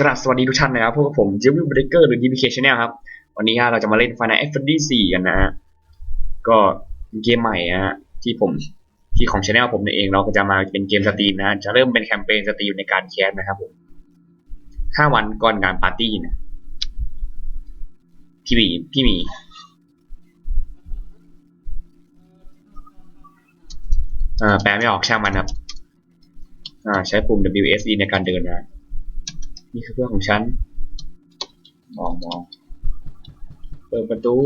กราบสวัสดีทุกท่านนะครับพวกผมจิมมี่บริเกอร์หรือ DBK Channel ครับ วันนี้ฮะเราจะมาเล่น Final Fantasy 4กันนะฮะก็เกมใหม่นะฮะที่ผมที่ของ Channel ผมเองเราก็จะมาเป็นเกมสตรีมนะจะเริ่มเป็นแคมเปญสตรีมในการแคสนะครับผมห้าวันก่อนงานปาร์ตี้นะพี่มีพี่มีอ่าแปลไม่ออกช่างมันครับอ่าใช้ปุ่ม WSD ในการเดินนะ นี่คือเพื่อนของฉัน มองมอง เปิดประตู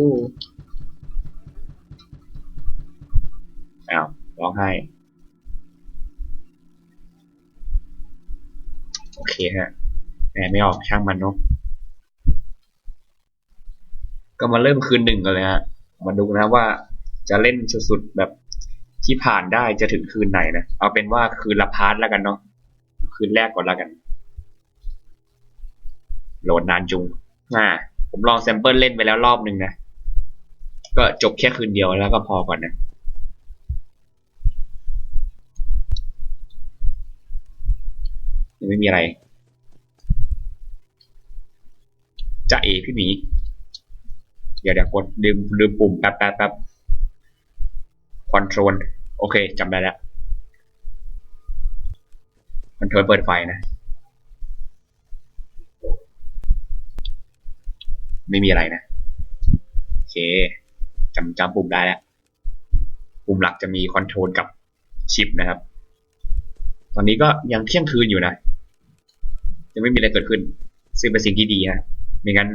อ้าว ร้องไห้ โอเคฮะแปลไม่ออกช่างมันเนาะ ก็มาเริ่มคืนหนึ่งกันเลยฮะ มาดูนะว่าจะเล่นสุดๆแบบที่ผ่านได้จะถึงคืนไหนนะ เอาเป็นว่าคืนละพาร์ทแล้วกันเนาะ คืนแรกก่อนแล้วกัน โหลดนานจุงอ่า ผมลองแซมเปิลเล่นไปแล้วรอบหนึ่งนะ ก็จบแค่คืนเดียวแล้วก็พอก่อนนะยังไม่มีอะไรจะเอพี่หมี เดี๋ยวเดี๋ยวกดลืมลืมปุ่มแป๊บแป๊บแป๊บคอนโทรล โอเคจำได้แล้วคอนโทรลเปิดไฟนะ ไม่มีอะไรนะโอเคจำจำปุ่มได้แล้ว ปุ่มหลักจะมีคอนโทรลกับชิปนะครับ ตอนนี้ก็ยังเที่ยงคืนอยู่นะยังไม่มีอะไรเกิดขึ้น ซึ่งเป็นสิ่งที่ดีนะไม่งั้น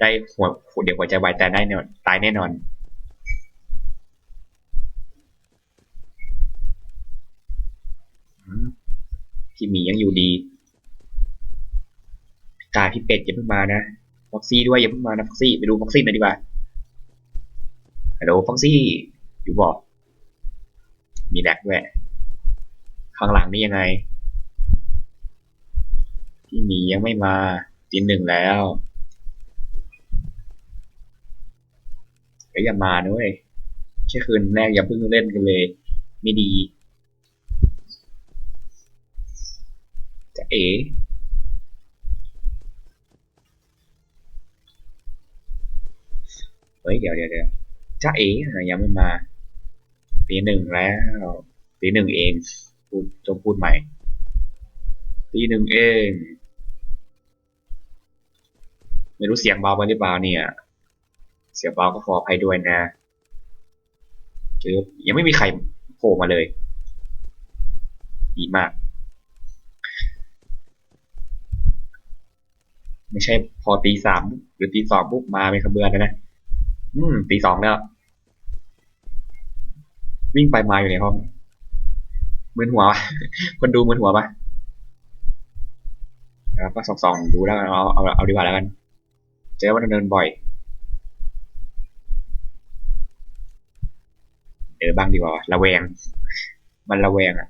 ได้หัวเดี๋ยวหัวใจวายแต่ได้แน่นอนตายแน่นอน พี่หมียังอยู่ดีพี่กายพี่เป็ดย่าเพิ่งมานะ ฟ็อกซี่ด้วยอย่าเพิ่งมานะฟ็อกซี่ไปดูฟ็อกซี่หน่อยดีกว่าฮัลโหลฟ็อกซี่อยู่บอก มีแดกด้วย ข้างหลังนี่ยังไง พี่หมียังไม่มาตีหนึ่งแล้วก็อย่ามาด้วยแค่คืนแรกอย่าเพิ่งเล่นกันเลย ไม่ดี จะเอ๋ ฮ้ยเดี๋ยวเดี๋ยวเดี๋ยวจ้าเอ๋ยังไม่มาตีหนึ่งแล้วตีหนึ่งเองพูดจงพูดใหม่ตีหนึ่งเอง ไม่รู้เสียงเบาไปหรือเปล่าเนี่ย เสียงเบาก็ขออภัยด้วยนะคือยังไม่มีใครโผล่มาเลย ดีมาก ไม่ใช่พอตีสามหรือตีสองปุ๊บมาเป็นขบวนเลยนะ อืมตีสองแล้ว วิ่งไปมาอยู่ในห้องมือนหัว คนดูเหมือนหัวปะแล้วก็ส่องดูแล้วเอาเอาเอาดีกว่าแล้วกัน เจอว่าเดินบ่อย เออบ้างดีกว่าระแวง มันระแวงอะ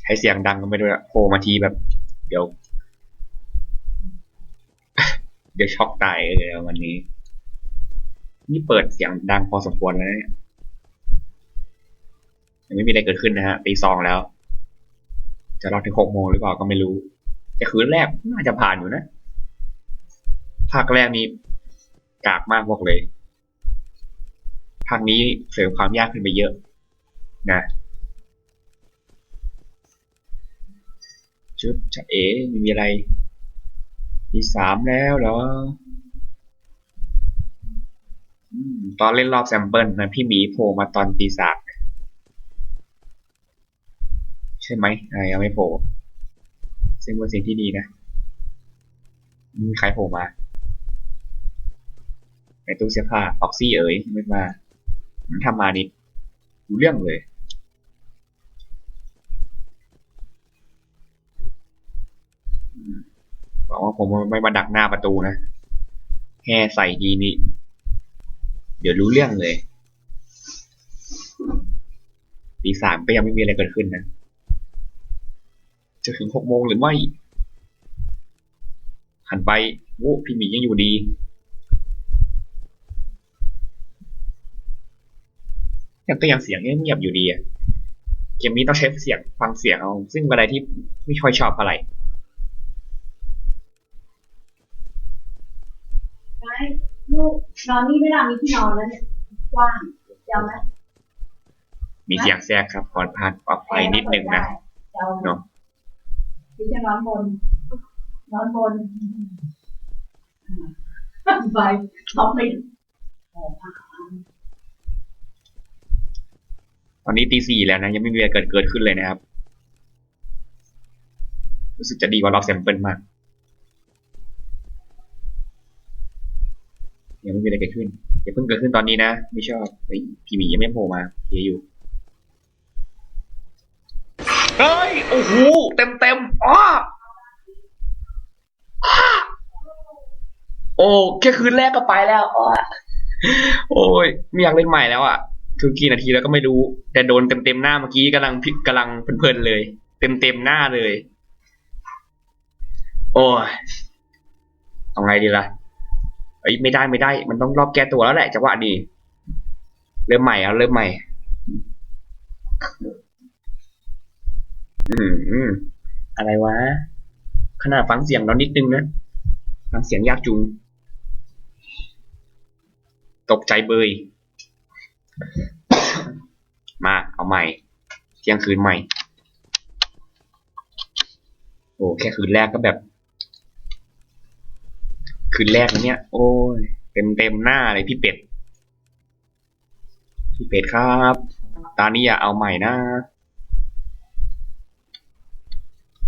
ใช้เสียงดังก็ไม่ด้วยโผล่มาทีแบบ เดี๋ยว เดี๋ยวช็อกตายเลยวันนี้ นี่เปิดเสียงดังพอสมควรแล้วเนี่ยยังไม่มีอะไรเกิดขึ้นนะฮะตีสองแล้ว จะรอถึงหกโมงหรือเปล่าก็ไม่รู้ แต่คืนแรกน่าจะผ่านอยู่นะภาคแรกนี้กากมากบอกเลยภาคนี้เสริมความยากขึ้นไปเยอะ นะชุดจะเอ๋มีอะไร ทีสามแล้วเหรอตอนเล่นรอบแซมเปิลนะพี่หมีโผล่มาตอนตีสามใช่ไหมอ่ายังไม่โผล่ซึ่งเป็นสิ่งที่ดีนะมีใครโผล่มาในตู้เสื้อผ้าออกซี่เอ๋ยไม่มามันทำมานิดรู้เรื่องเลยบอ กว่าผมไม่มาดักหน้าประตูนะแค่ใส่ทีนี้เดี๋ยวรู้เรื่องเลยตีสามก็ยังไม่มีอะไรเกิดขึ้นนะ จะถึงหกโมงหรือไม่ หันไปโอ้พี่หมียังอยู่ดียังก็ยังเสียงเงียบๆอยู่ดีอะเกมนี้ต้องใช้เสียงฟังเสียงเอา ซึ่งเป็นอะไรที่ไม่ค่อยชอบอะไร ไว้ ลูกนอนนี่ไม่ได้มีที่นอนแล้วเนี่ยกว้างเดี๋ยวไหมมีเสียงแทรกครับขอผ่านปรับไฟนิดนึงนะเดี๋ยวเนาะพี่จะนอนบน นอนบนอ่าไปเขาไปโอ้พักตอนนี้ตีสี่แล้วนะ ยังไม่มีอะไรเกิดเกิดขึ้นเลยนะครับ รู้สึกจะดีกว่ารอบแซมเปิลมาก ยังไม่มีอะไรเกิดขึ้นอย่าเพิ่งเกิดขึ้นตอนนี้นะ ไม่ชอบเฮ้ยพี่หมียังไม่โผล่มาเฮียอยู่เฮ้ยโอ้โหเต็มเต็มอ้อโอ้แค่คืนแรกก็ไปแล้วอ้อโอ้ยไม่อยากเล่นใหม่แล้วอะคือกี่นาทีแล้วก็ไม่รู้ แต่โดนเต็มเต็มหน้าเมื่อกี้กำลังพิกำลังเพลินๆเลย เต็มเต็มหน้าเลย โอ้ยเอาไงดีล่ะ เอ้ยไม่ได้ไม่ได้ มันต้องรอบแก้ตัวแล้วแหละจังหวะดีเริ่มใหม่เอาเริ่มใหม่ อืมอืมอะไรวะ ขนาดฟังเสียงเรานิดนึงนะฟังเสียงยากจุง ตกใจเบย มาเอาใหม่ เที่ยงคืนใหม่ โอ้แค่คืนแรกก็แบบ คืนแรกนะเนี่ย โอ้ยเต็มเต็มหน้าเลยพี่เป็ด พี่เป็ดครับตอนนี้อย่าเอาใหม่นะ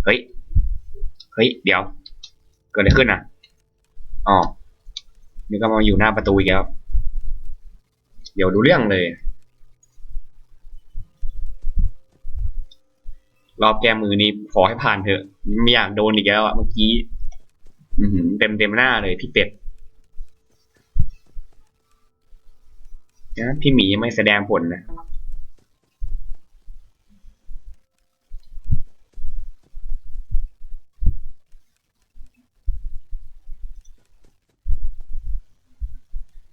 เฮ้ย เฮ้ย เดี๋ยว เกิดอะไรขึ้นอะ อ๋อ นี่ก็มาอยู่หน้าประตูอีกแล้วเดี๋ยวดูเรื่องเลย รอบแก้มือนี้ขอให้ผ่านเถอะ ไม่อยากโดนอีกแล้วอะเมื่อกี้ เต็มเต็มหน้าเลยพี่เป็ดนะพี่หมียังไม่แสดงผลนะ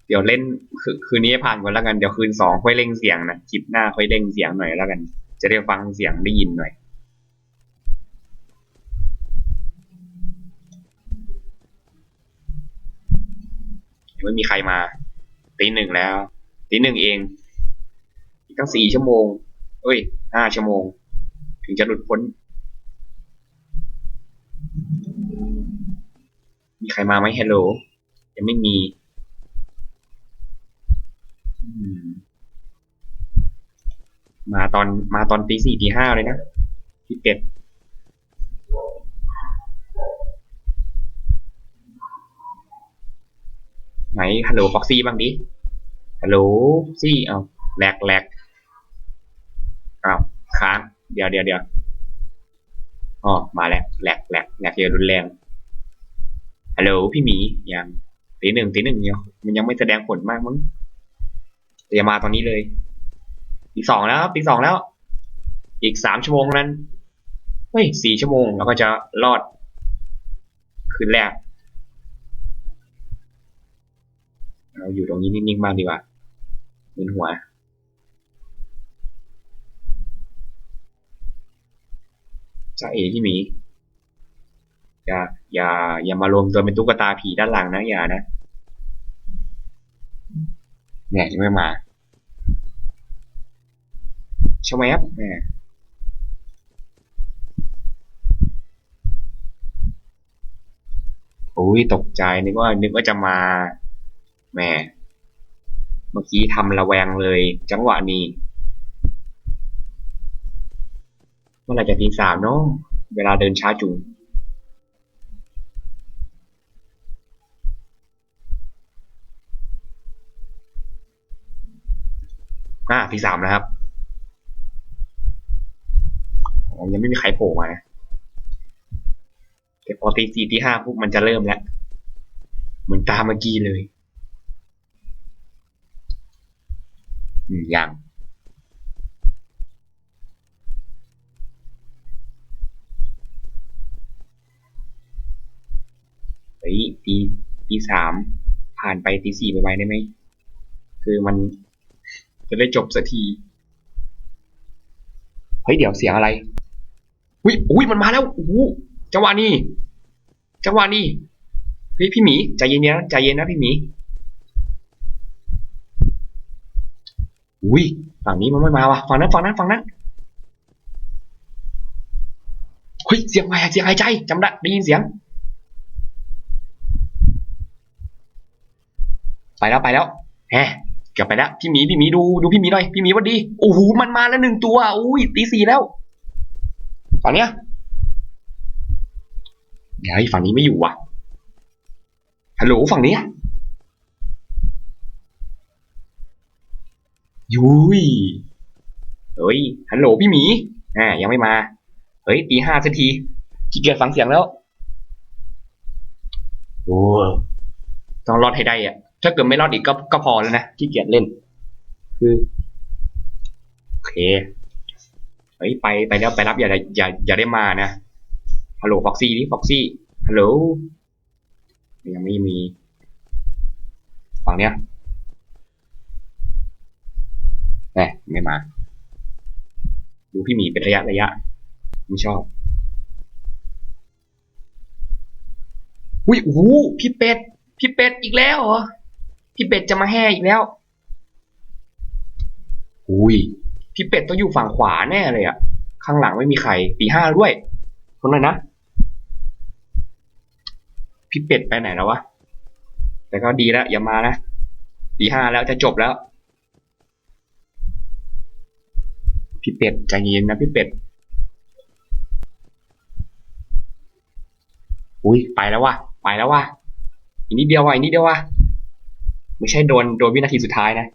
เดี๋ยวเล่นคืนคืนนี้ผ่านก่อนแล้วกัน เดี๋ยวคืนสองค่อยเร่งเสียงนะคลิปหน้าค่อยเร่งเสียงหน่อยแล้วกัน จะได้ฟังเสียงได้ยินหน่อย ยังไม่มีใครมาตีหนึ่งแล้วตีหนึ่งเองอีกตั้งสี่ชั่วโมงเอ้ยห้าชั่วโมง ถึงจะหลุดพ้น มีใครมาไหมฮัลโหลยังไม่มีมาตอนมาตอนตีสี่ตีห้าเลยนะพี่เป็ด ไหนฮัลโหลฟ็อกซี่บ้างดิฮัลโหลซี่เอาแหลกแหลกอ้าวค้างเดี๋ยวเดี๋ยวเดี๋ยวอ๋อมาแล้วแหลกแหลกแหลกเยอะรุนแรงฮัลโหลพี่หมียังตีหนึ่งตีหนึ่งเนี่ยมันยังไม่แสดงผลมากมั้งแต่อย่ามาตอนนี้เลยตีสองแล้วครับตีสองแล้ว อีกสามชั่วโมงนั้นเฮ้ยสี่ชั่วโมงแล้วก็จะรอดคืนแรก เราอยู่ตรงนี้นิ่งๆบ้างดีกว่ามึนหัวจ้าเอ๋พี่หมีอย่าอย่า อย่ามารวมตัวเป็นตุ๊กตาผีด้านหลังนะอย่านะเนี่ยยังไม่มาชแวบแหมโอ้ยตกใจนึกว่านึกว่าจะมา แหมเมื่อกี้ทำระแวงเลย จังหวะนี้ เมื่อไรจะตีสามเนาะเวลาเดินช้าจุงอ่าที่สามนะครับยังไม่มีใครโผล่มานะแต่พอตีสี่ที่ห้าปุ๊บมันจะเริ่มแล้ว เหมือนตามเมื่อกี้เลย อืม ยังเฮ้ยตีตีสามผ่านไปตีสี่ไปไวได้ไหม คือมันจะได้จบสักทีพฮ้ย เดี๋ยวเสียงอะไรอุ้ยอุ้ยมันมาแล้วโอ้โหจังหวะนี้จังหวะนี้เฮ้ยพี่หมีใจเย็นนะใจเย็นนะพี่หมี อุ้ยฝั่งนี้มันไม่มาว่ะฝั่งนั้นฝั่งนั้นฝั่งนั้นเฮ้ยเสียงอะไรเสียงหายใจจำได้ได้ยินเสียง ไปแล้วไปแล้วแหมเกือบไปแล้วพี่หมีพี่หมีดูดูพี่หมีหน่อยพี่หมีวัดดีโอ้โหมันมาแล้วหนึ่งตัวอุ้ยตีสี่แล้วฝั่งเนี้ยเดี๋ยวฝั่งนี้ไม่อยู่ว่ะฮัลโหลฝั่งนี้อะ ยุ้ยเฮ้ยฮัลโหลพี่หมีอ่ายังไม่มา เฮ้ยตีห้าสักทีขี้เกียจฟังเสียงแล้วโอ้ต้องรอดให้ได้อะถ้าเกิดไม่รอดอีกก็ก็พอแล้วนะขี้เกียจเล่น คือโอเคเฮ้ยไปไปแล้วไปรับอย่าได้อย่าอย่าได้มานะฮัลโหลฟ็อกซี่ดิฟ็อกซี่ฮัลโหลยังไม่มีฝั่งเนี้ย แหมไม่มา ดูพี่หมีเป็นระยะระยะ ไม่ชอบ อุ้ยโอ้โหพี่เป็ด พี่เป็ดอีกแล้วเหรอ พี่เป็ดจะมาแห่อีกแล้ว อุ้ย พี่เป็ดต้องอยู่ฝั่งขวาแน่เลยอะข้างหลังไม่มีใครตีห้าด้วยคนไหนนะ พี่เป็ดไปไหนแล้ววะ แต่ก็ดีแล้วอย่ามานะตีห้าแล้วจะจบแล้ว พี่เป็ดใจเย็นนะพี่เป็ด อุ้ยไปแล้ววะไปแล้ววะอีกนิดเดียววะอีกนิดเดียววะไม่ใช่โดนโดนวินาทีสุดท้ายนะ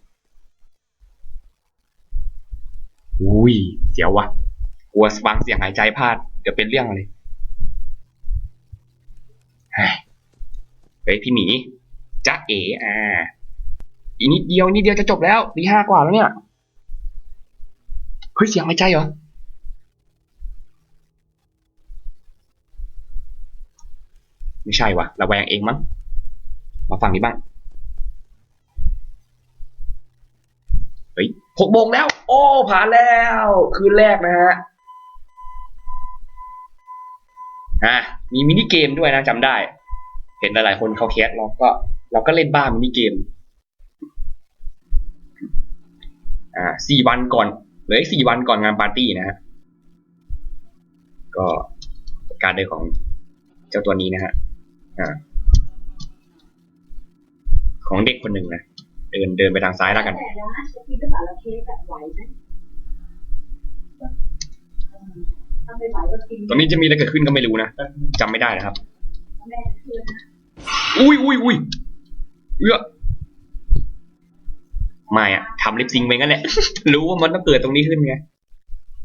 อุ้ยเสียววะกลัวฟังเสียงหายใจพลาดเดี๋ยวเป็นเรื่องเลยเฮ้ยพี่หมีจ๊ะเอ๋อ่าอีกนิดเดียวนิดเดียวจะจบแล้วตีห้ากว่าแล้วเนี่ย เฮ้ยเสียงหายใจเหรอไม่ใช่วะระแวงเองมั้งมาฟังนี้บ้างเฮ้ยหกโมงแล้ว โอ้ผ่านแล้ว คืนแรกนะฮะอะมีมินิเกมด้วยนะจำได้ เห็นหลายๆคนเขาแคสเราก็ เราก็เล่นบ้ามินิเกมอ่าสี่วันก่อน เหลืออีกสี่วันก่อนงานปาร์ตี้นะฮะก็การเดินของเจ้าตัวนี้นะฮะอ่าของเด็กคนหนึ่งนะเดินเดินไปทางซ้ายแล้วกันแต่ร้านจะกินหรือเปล่าเราเค้กแบบไหวไหมถ้าไม่ไหวก็กินตอนนี้จะมีอะไรเกิดขึ้นก็ไม่รู้นะจำไม่ได้นะครับแม่คืนนะอุ้ยอุ้ยอุ้ยเอื้อ ไม่อะทำลิปซิงค์ไปงั้นแหละ รู้ว่ามันต้องเกิดตรงนี้ขึ้นไง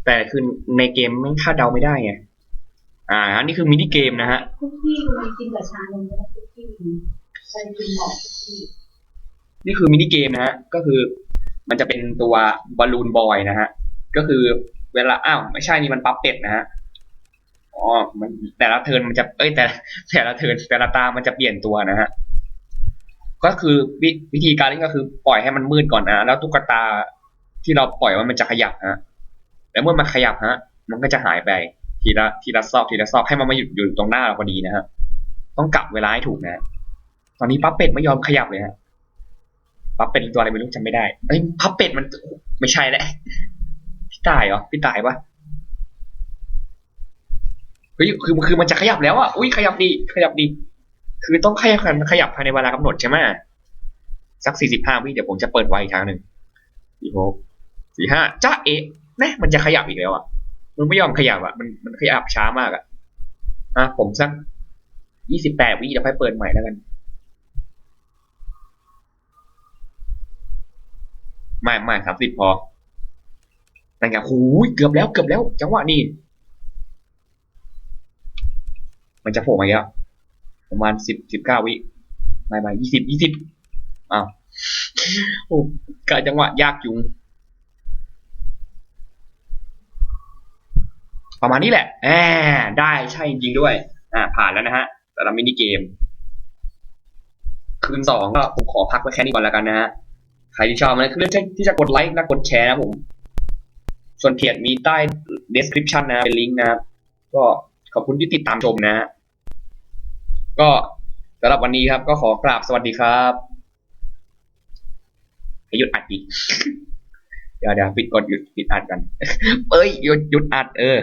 แต่คือในเกมมันคาดเดาไม่ได้ไง อ่า อันนี้คือมินิเกมนะฮะ คุกกี้มันกินกับชานมแล้วคุกกี้ใส่กินหมอกคุกกี้นี่คือมินิเกมนะฮะ ก็คือมันจะเป็นตัวบอลลูนบอยนะฮะ ก็คือเวลา อ้าว ไม่ใช่นี่มันปั๊บเป็ดนะฮะ อ๋อ มันแต่ละเทิร์นมันจะ เอ้ย แต่แต่ละเทิร์นแต่ละตามันจะเปลี่ยนตัวนะฮะ ก็คือวิวิธีการเล่นก็คือปล่อยให้มันมืดก่อนนะแล้วตุ๊กตาที่เราปล่อยว่ามันจะขยับฮะ แล้วเมื่อมันขยับฮะ มันก็จะหายไปทีละทีละซอกทีละซอกให้มันมาหยุดอยู่ตรงหน้าเราพอดีนะฮะ ต้องกลับเวลาให้ถูกนะ ตอนนี้ปั๊บเป็ดไม่ยอมขยับเลยฮะปั๊บเป็ดตัวอะไรไม่รู้จำไม่ได้เอ้ยพับเป็ดมันไม่ใช่แหละพี่ตายเหรอพี่ตายปะเฮ้ยคือคือมันจะขยับแล้วอะอุ้ยขยับดีขยับดี คือต้องขยับขยับภายในเวลากำหนดใช่ไหมสักสี่สิบห้าวิเดี๋ยวผมจะเปิดไว้อีกครั้งหนึ่งสี่หกสี่ห้าจ้าเอ๊ะนะมันจะขยับอีกแล้วอะ มันไม่ยอมขยับอะ มันมันขยับช้ามากอะอะผมสักยี่สิบแปดวิเดี๋ยวค่อยเปิดใหม่แล้วกัน ไม่ไม่สามสิบพอนั่นไงหูยเกือบแล้วเกือบแล้ว จังหวะนี้ มันจะโผล่มาอีกแล้ว ประมาณสิบสิบเก้าวิไม่ไม่ยี่สิบยี่สิบอ้าวโอ้กะจังหวะยากจุง ประมาณนี้แหละแอบได้ใช่จริงด้วย อ่า ผ่านแล้วนะฮะสำหรับมินิเกม คืนสองก็ผมขอพักไว้แค่นี้ก่อนแล้วกันนะฮะ ใครที่ชอบนะคือเรื่องที่จะกดไลค์และกดแชร์นะผม ส่วนเพจมีใต้ description นะเป็นลิงก์นะครับก็ขอบคุณที่ติดตามชมนะฮะ ก็สำหรับวันนี้ครับ ก็ขอกราบสวัสดีครับหยุดอัดอีกเดี๋ยวเดี๋ยวปิดกดหยุดปิดอัดกัน เอ้ยหยุดหยุดอัดเออ